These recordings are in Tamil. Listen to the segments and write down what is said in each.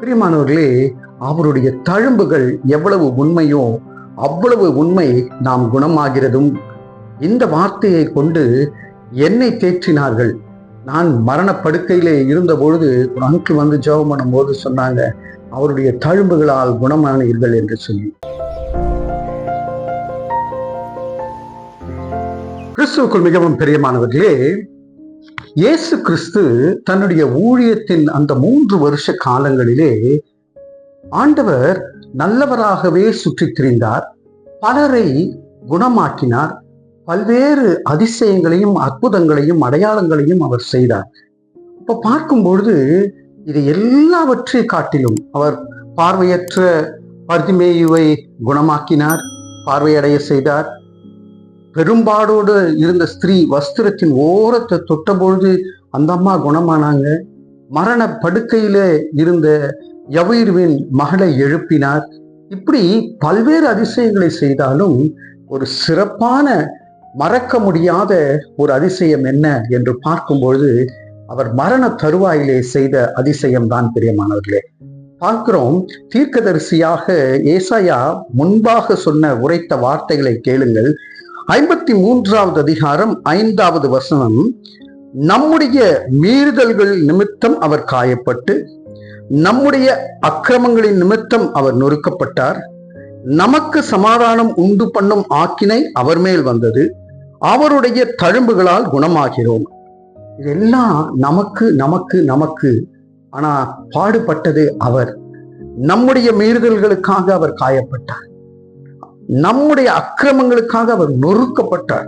பிரியமானவர்களே அவருடைய தழும்புகள் எவ்வளவு உண்மையோ அவ்வளவு உண்மை நாம் குணமாகிறதும் இந்த வார்த்தையை கொண்டு என்னை தேற்றினார்கள். நான் மரண படுக்கையிலே இருந்த பொழுது வந்து ஜெபம் பண்ணும்போது சொன்னாங்க அவருடைய தழும்புகளால் குணமானீர்கள் என்று சொல்லி. கிறிஸ்துவுக்குள் மிகவும் பிரியமானவர்களே இயேசு கிறிஸ்து தன்னுடைய ஊழியத்தின் அந்த மூன்று வருஷ காலங்களிலே ஆண்டவர் நல்லவராகவே சுற்றித் திரிந்தார் பலரை குணமாக்கினார். பல்வேறு அதிசயங்களையும் அற்புதங்களையும் அடையாளங்களையும் அவர் செய்தார். இப்போ பார்க்கும் பொழுது இது எல்லாவற்றை காட்டிலும் அவர் பார்வையற்ற பர்திமேயுவை குணமாக்கினார் பார்வையடைய செய்தார். பெரும்பாடோடு இருந்த ஸ்திரீ வஸ்திரத்தின் ஓரத்தை தொட்டபொழுது அந்த அம்மா குணமானாங்க. மரண படுக்கையிலே இருந்த யவீர்வின் மகளை எழுப்பினார். இப்படி பல்வேறு அதிசயங்களை செய்தாலும் ஒரு சிறப்பான மறக்க முடியாத ஒரு அதிசயம் என்ன என்று பார்க்கும்பொழுது அவர் மரண தருவாயிலே செய்த அதிசயம் தான் பிரியமானவர்களே. பார்க்கிறோம் தீர்க்கதரிசியாக ஏசாயா முன்பாக சொன்ன உரைத்த வார்த்தைகளை கேளுங்கள். ஐம்பத்தி மூன்றாவது அதிகாரம் ஐந்தாவது வசனம். நம்முடைய மீறுதல்கள் நிமித்தம் அவர் காயப்பட்டு நம்முடைய அக்கிரமங்களின் நிமித்தம் அவர் நொறுக்கப்பட்டார். நமக்கு சமாதானம் உண்டு பண்ணும் ஆக்கினை அவர் மேல் வந்தது. அவருடைய தழும்புகளால் குணமாகிறோம். இதெல்லாம் நமக்கு நமக்கு நமக்கு ஆனா பாடுபட்டது அவர். நம்முடைய மீறுதல்களுக்காக அவர் காயப்பட்டார். நம்முடைய அக்கிரமங்களுக்காக அவர் நொறுக்கப்பட்டார்.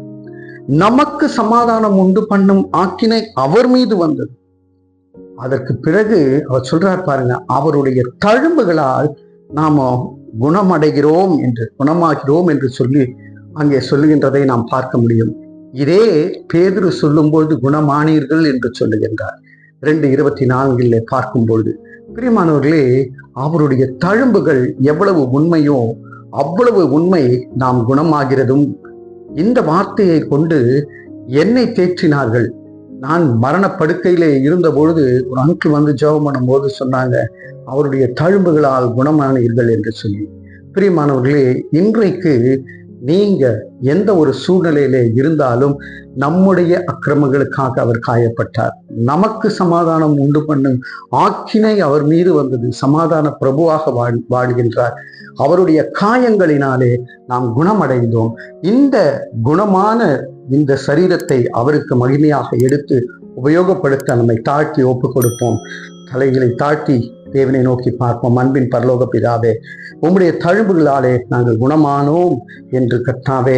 நமக்கு சமாதானம் உண்டு பண்ணும் ஆக்கினை அவர் மீது வந்தது. அதற்கு பிறகு அவர் சொல்றார் பாருங்க அவருடைய தழும்புகளால் நாம குணமடைகிறோம் என்று குணமாகிறோம் என்று சொல்லி அங்கே சொல்லுகின்றதை நாம் பார்க்க முடியும். இதே பேதுரு சொல்லும்பொழுது குணமானீர்கள் என்று சொல்லுகின்றார். ரெண்டு இருபத்தி நான்கில் பார்க்கும் பொழுது பிரியமானவர்களே அவருடைய தழும்புகள் எவ்வளவு உண்மையோ அவ்வளவு உண்மை நாம் குணமாகிறதும் இந்த வார்த்தையை கொண்டு என்னை தேற்றினார்கள். நான் மரணப்படுக்கையிலே இருந்தபொழுது இருந்த பொழுது ஒரு அங்கு வந்து ஜெபம் பண்ணும்போது சொன்னாங்க அவருடைய தழும்புகளால் குணமானீர்கள் என்று சொல்லி. பிரியமானவர்களே இன்றைக்கு நீங்க எந்த ஒரு சூழ்நிலையிலே இருந்தாலும் நம்முடைய அக்கிரமங்களுக்காக அவர் காயப்பட்டார். நமக்கு சமாதானம் உண்டு பண்ணும் ஆக்கினை அவர் மீது வந்தது. சமாதான பிரபுவாக வாழ் வாழ்கின்றார். அவருடைய காயங்களினாலே நாம் குணமடைந்தோம். இந்த குணமான இந்த சரீரத்தை அவருக்கு மகிமையாக எடுத்து உபயோகப்படுத்த நம்மை தாழ்த்தி ஒப்பு கொடுப்போம். தலைகளை தாழ்த்தி தேவனை நோக்கி பார்ப்போம். அன்பின் பரலோக பிதாவே உம்முடைய தழும்புகளாலே நாங்கள் குணமானோம் என்று கத்தாவே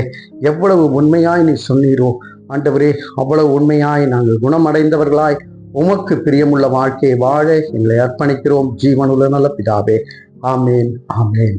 எவ்வளவு உண்மையாய் நீ சொன்னீரோ ஆண்டவரே அவ்வளவு உண்மையாய் நாங்கள் குணமடைந்தவர்களாய் உமக்கு பிரியமுள்ள வாழ்க்கையை வாழ எங்களை அர்ப்பணிக்கிறோம். ஜீவனுள்ள நல்ல பிதாவே ஆமேன் ஆமேன்.